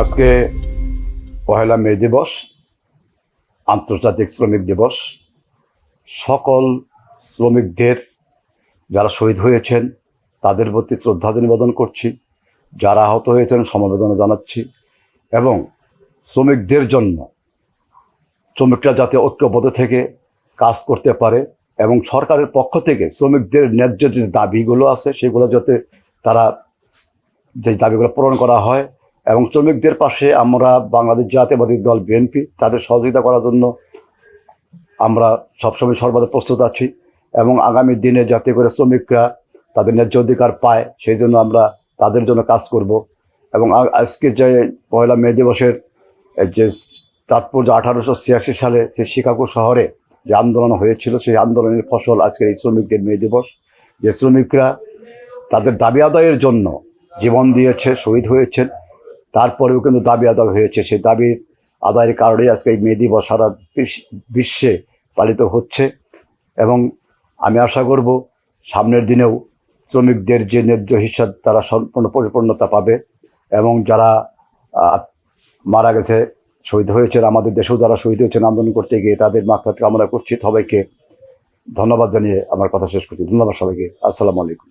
আজকে পহেলা মে দিবস, আন্তর্জাতিক শ্রমিক দিবস। সকল শ্রমিকদের যারা শহীদ হয়েছেন, তাদের প্রতি শ্রদ্ধা নিবেদন করছি, যারা আহত হয়েছেন সমবেদনা জানাচ্ছি এবং শ্রমিকদের জন্য শ্রমিকরা যাতে ঐক্যবদ্ধ থেকে কাজ করতে পারে এবং সরকারের পক্ষ থেকে শ্রমিকদের ন্যায্য যে দাবিগুলো আছে, সেগুলো যাতে তারা যে দাবিগুলো পূরণ করা হয় এবং শ্রমিকদের পাশে আমরা বাংলাদেশ জাতীয়বাদী দল বিএনপি তাদের সহযোগিতা করার জন্য আমরা সবসময় সর্বদা প্রস্তুত আছি এবং আগামী দিনে যাতে করে শ্রমিকরা তাদের ন্যায্য অধিকার পায়, সেই জন্য আমরা তাদের জন্য কাজ করব। এবং আজকে যে পয়লা মে দিবসের যে তাৎপর্য আঠারোশো ছিয়াশি সালে সেই শিকাগো শহরে যে আন্দোলন হয়েছিল, সেই আন্দোলনের ফসল আজকের এই শ্রমিকদের মে দিবস। যে শ্রমিকরা তাদের দাবি আদায়ের জন্য জীবন দিয়েছে, শহীদ হয়েছেন। তারপরেও কিন্তু দাবি আদায় হয়েছে। সেই দাবি আদায়ের কারণে আজকে এই মে দিবস সারা বিশ- বিশ্বে পালিত হচ্ছে। এবং আমি আশা করব সামনের দিনেও শ্রমিকদের যে ন্যায্য হিসাব, তারা সম্পূর্ণ পরিপূর্ণতা পাবে। এবং যারা মারা গেছে, শহীদ হয়েছেন, আমাদের দেশেও যারা শহীদ হয়েছেন, আন্দোলন করতে গিয়ে তাদের মাকফাত কামনা করছি সবাইকে। ধন্যবাদ জানিয়ে আমার কথা শেষ করছি। ধন্যবাদ সবাইকে। আসসালামু আলাইকুম।